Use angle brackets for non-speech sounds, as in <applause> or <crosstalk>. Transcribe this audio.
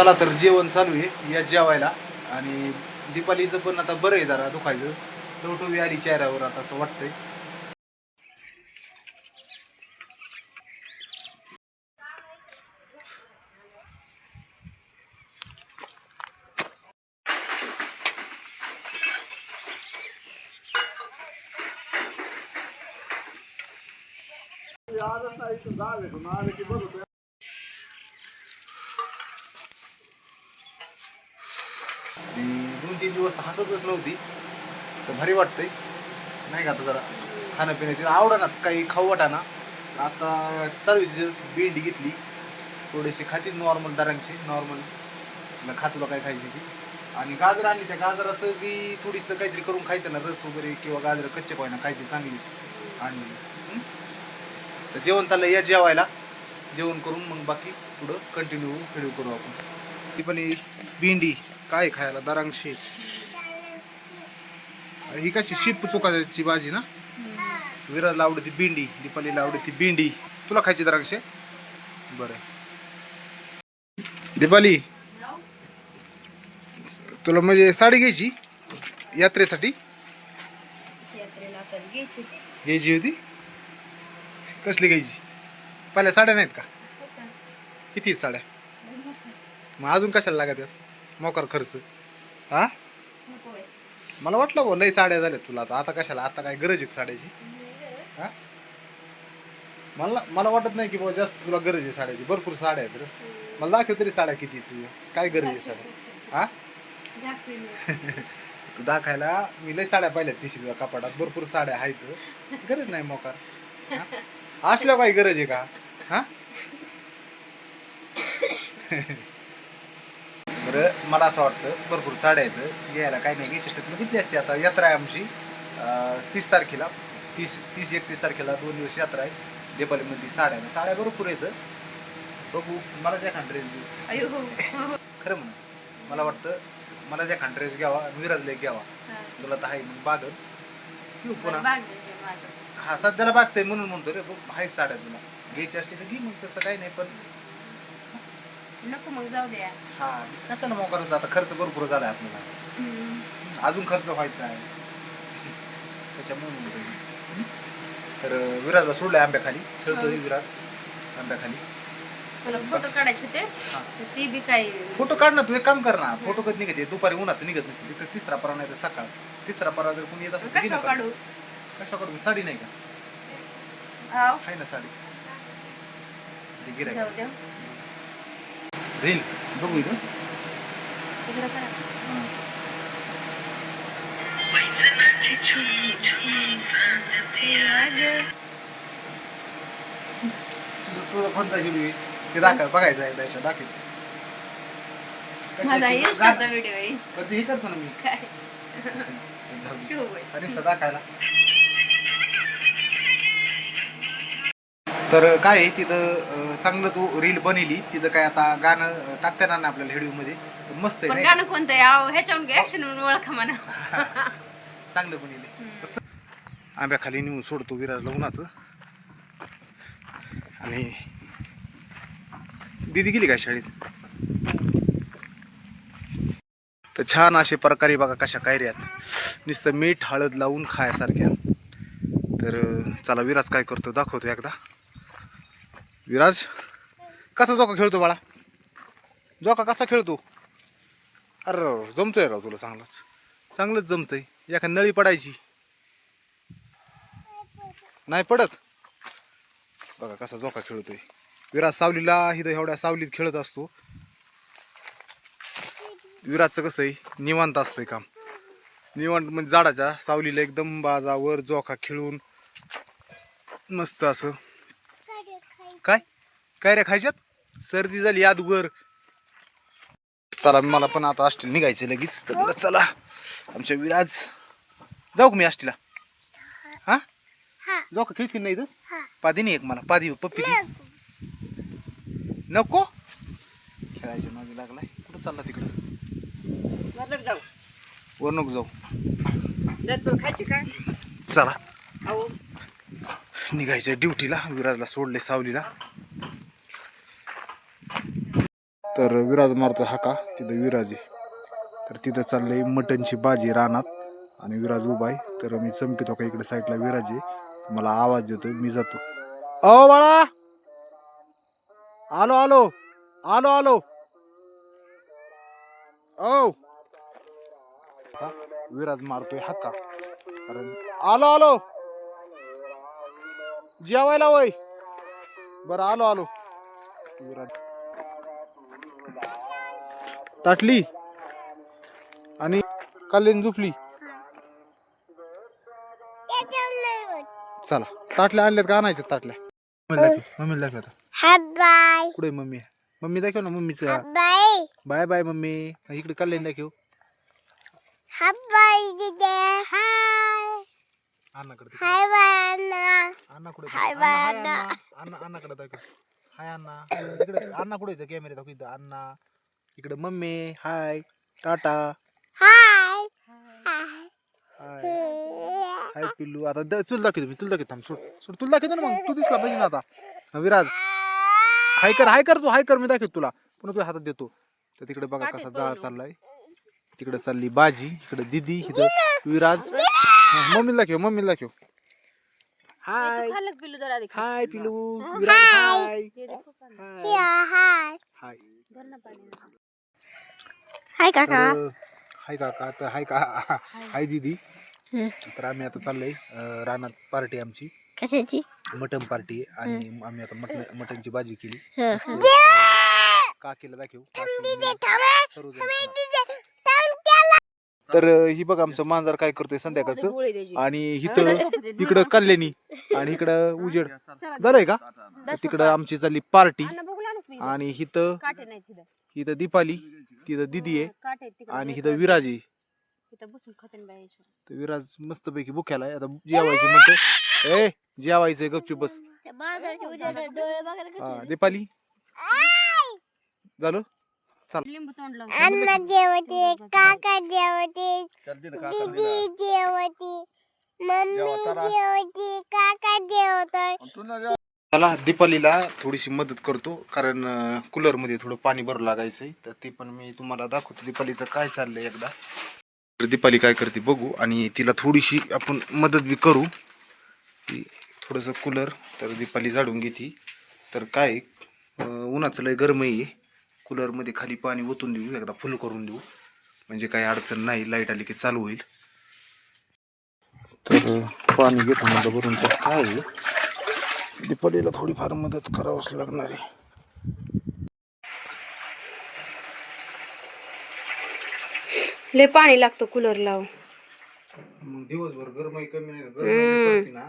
चला तर जेवण चालू आहे या जेवायला. आणि दीपालीचं पण आता बरं आहे जरा दुखायचं. टवटवी आली चेहऱ्यावर आता असं वाटतंय. आणि दोन तीन दिवस हसतच नव्हती. तर भारी वाटतंय. नाही का आता जरा खाणं पिणं तिला आवडनाच काही खाऊ वाटाना. आता चालू आहे भेंडी घेतली. थोडीशी खाती नॉर्मल दरांची नॉर्मल तिला खातुला काय खायची ती. आणि गाजर आणली त्या गाजराचं बी थोडीसं काहीतरी करून खायचं ना रस वगैरे किंवा गाजर कच्चे पाहिजे खायची चांगली. आणि तर जेवण चाललं या जेवायला. जेवण करून मग बाकी पुढं कंटिन्यू व्हिडिओ करू आपण. ती पण भेंडी. काय खायला? दरांगशी. ही कशी? शिप चुकाची भाजी ना? विराजला आवडती भेंडी दीपालीला आवडती भेंडी तुला खायची दरांगशे? बरं. दीपाली तुला म्हणजे साडी घ्यायची? यात्रेसाठी? घ्यायची होती. कसली घ्यायची? पहिल्या साड्या नाहीत का? किती साड्या? मग अजून कशाला लागत मोकार खर्च. हा. मला वाटलं बो लई साड्या झाल्यात तुला आता. आता कशाला? आता काय गरज आहे साड्याची? हा? मला मला वाटत नाही की बाबा जास्त तुला गरज आहे साड्याची. भरपूर साड्या आहेत रे. मला दाखव तरी साड्या किती तुझ्या. काय गरज आहे साड्या? हा. <laughs> तू दाखायला. मी लई साड्या पाहिल्यात तिशी कपाटात. भरपूर साड्या आहेत. गरज नाही मोकार? असल्या काही गरज आहे का? हा? <laughs> बरं मला असं वाटतं भरपूर साड्या आहेत घ्यायला काही नाही घ्यायची असते तुला किती असते. आता यात्रा आहे आमची तीस तारखेला तीस तीस एकतीस तारखेला दोन दिवस यात्रा आहे देपालीमध्ये साड्या आहे. साड्या भरपूर आहेत. बघू मला ज्या खांड ड्रेस घेऊ अयो हो. खरं म्हणून मला वाटतं मला ज्या खांड ड्रेस घ्यावा विराजला एक घ्यावा. हा. तुला तर आहे मग बागल. घेऊ पुन्हा. आहे हा सध्याला बागतंय म्हणून म्हणतो रे बघ आहेच साड्या तुला. घ्यायची असली तर घे मग तसं काही नाही पण नको मग जाऊ द्या. हा कशाला मग करायचं? आता खर्च भरपूर झाला आपल्याला. अजून खर्च व्हायचा आहे. त्याच्यामुळे म्हणतो मी. हं? तर विराजला सोडलंय आंब्याखाली. खेळतोय हो. विराज आंब्याखाली. मला फोटो काढायचे होते? हा. तर ते बी काही फोटो काढ ना तू एक काम कर ना. फोटो कधी निघते दुपारी उन्हाचं निघत नसते. तिथं तिसरा परा नाही तर सकाळ. तिसरा परा जर कोणी येत असेल तर घे ना कशावर काढू? कशा काढू? साडी नाही का? हाव. आहे ना साडी. ती गिराय जाऊ द्या. रील. बघू इथं. तुझं तुझा कोणता व्हिडिओ ते दाखव बघायचं आहे त्याच्या दाखव. माझा इंस्टाचा व्हिडिओ आहे. कधी हे करतो ना मी. काय? जाऊ दे. <laughs> आणि नुसतं दाखायला. तर काय आहे तिथं चांगलं तू रील बनवली तिथं काय आता गाणं टाकता येणार नाही आपल्याला व्हिडिओमध्ये. पण मस्त आहे? गाणं कोणतं आहे? अहो, ह्याच्यावरून ऍक्शन म्हणून ओळखा म्हणा <laughs> चांगलं बनवले आंब्याखाली नेऊन सोडतो विराजला उन्हाचं आणि दिदी गेली काय शाळेत? तर छान असे प्रकारे बघा कशा कायऱ्यात नुसतं मीठ हळद लावून खायासारख्या. तर चला विराज काय करतो दाखवतो एकदा. विराज कसा जोका खेळतो बाळा? जोका कसा खेळतो? अरे जमतोय राव तुला चांगलंच? चांगलंच जमतंय. एखादी नळी पडायची. नाही पडत? बघा कसा झोका खेळतोय. विराज सावलीला इथं एवढ्या सावलीत खेळत असतो. विराजचं कसं आहे? निवांत असतंय काम. निवांत म्हणजे झाडाच्या सावलीला एकदम बाजावर जोखा खेळून मस्त असं काय? काय रे खायच्यात? सर्दी झाली यादवर चला मला पण आता आष्टीला निघायचं लगेच. तर म्हणलं चला आमच्या विराज. जाऊ का मी आष्टीला? हा? जाऊ का खेळशील नाही इथं पादी नाही एक मला. पादी पप्पी दे नको. खेळायच्या मागे लागलाय. कुठं चालला तिकडं? जाऊ. वर नको जाऊ चला. अहो ड्युटीला विराजला सोडले सावलीला. तर विराज मारतो हाका तिथं विराज तर तिथं चाललंय मटनची भाजी रानात आणि विराज उभा आहे. तर मी चमकितो का इकडे साईडला विराज आहे. मला आवाज देतो मी जातो. अ बाळा! आलो आलो आलो आलो. ओ विराज मारतोय हाका. कारण आलो आलो! जेवायला वय. बरं आलो आलो. ताटली आणि कालीन झुपली चला ताटल्या आणल्यात का आणायच्या ताटल्या? मम्मीला दाखव मम्मीला दाखव आता. हाय बाय कुठे मम्मी? मम्मी दाखव ना मम्मीचं. Bye bye bye mummy. इकडे कल्याण दाखव हाय बाय दिदे. हाय अण्णाकडे हाय बाय अण्णा. अण्णा कुठे हाय अण्णा. अण्णा. अण्णाकडे दाखव हाय अण्णा. इकडे अण्णा कुठे येतं कॅमेरा दाखव इथं. अण्णा. इकडे मम्मी. हाय. टाटा. हाय. हाय. हाय पिल्लू. आता द- तुला दाखवतो मी. तुला दाखवतो. थांब सोड. सोड. तुला दाखवतो ना मग. तू दिसला पाहिजे ना आता. हा, विराज. हाय कर हाय कर तू. हाय कर. मी दाखवतो तुला. पुन्हा तुझ्या हातात देतो. तर तिकडे बघा कसा जाळ चाललाय. तिकडे चालली बाजी. इकडे दिदी. इथं विराज. मम्मीला दाखव मम्मीला दाखव. हाय. खाल्लं पिल्लू जरा आधी खा. हाय पिलू हाय. हाय. हाय. हाय. धर ना पाणी. हाय काका. तर हाय काका. तर हाय का हाय. दिदी. तर आम्ही आता चाललोय अं, रानात पार्टी आमची. कशाची? Mutton party. आणि आम्ही आता मटन मटनची भाजी केली. काकीला दाखव. काकी सर्वजण खा. तर ही बघ आमचं मांजर काय करतोय संध्याकाळचं. गोळी द्यायची. आणि इथं <laughs> इकडं कल्याणी आणि इकडं उजेड. झालंय का? तिकडं आमची चालली पार्टी. आणि इथं इथं. दीपाली तिथं दिदी आहे. आणि इथं विराज आहे. तर विराज मस्तपैकी भुक्याला आहे. आता जेवायची म्हणते ए जेवायचंय गपचूप बस. हा दीपाली. झालं? लिंबू तोंड लावून अण्णा जेवते काका जेवते दीदी जेवते मम्मी जेवते काका जेवतोय. मला दीपालीला थोडीशी मदत करतो कारण कूलरमध्ये थोडं पाणी भरू लागायचंय. तर ते पण मी तुम्हाला दाखवतो दीपालीचं काय चाललंय एकदा. तर दीपाली काय करते बघू आणि तिला थोडीशी आपण मदत बी करू. की थोडंसं कूलर तर दीपाली झाडून घेते. तर काय उन्हाचं लय गरमही आहे. कूलरमध्ये खाली पाणी ओतून देऊ एकदा फुल करून देऊ. म्हणजे काही अडचण नाही लाइट आली की चालू होईल. तर पाणी घेतो म्हणलं भरून तर काय? दीपालीला थोडीफार मदत करावंच लागणार आहे. लय पाणी लागतं कूलर लावून. मग दिवसभर गरमाई कमी नाही ना.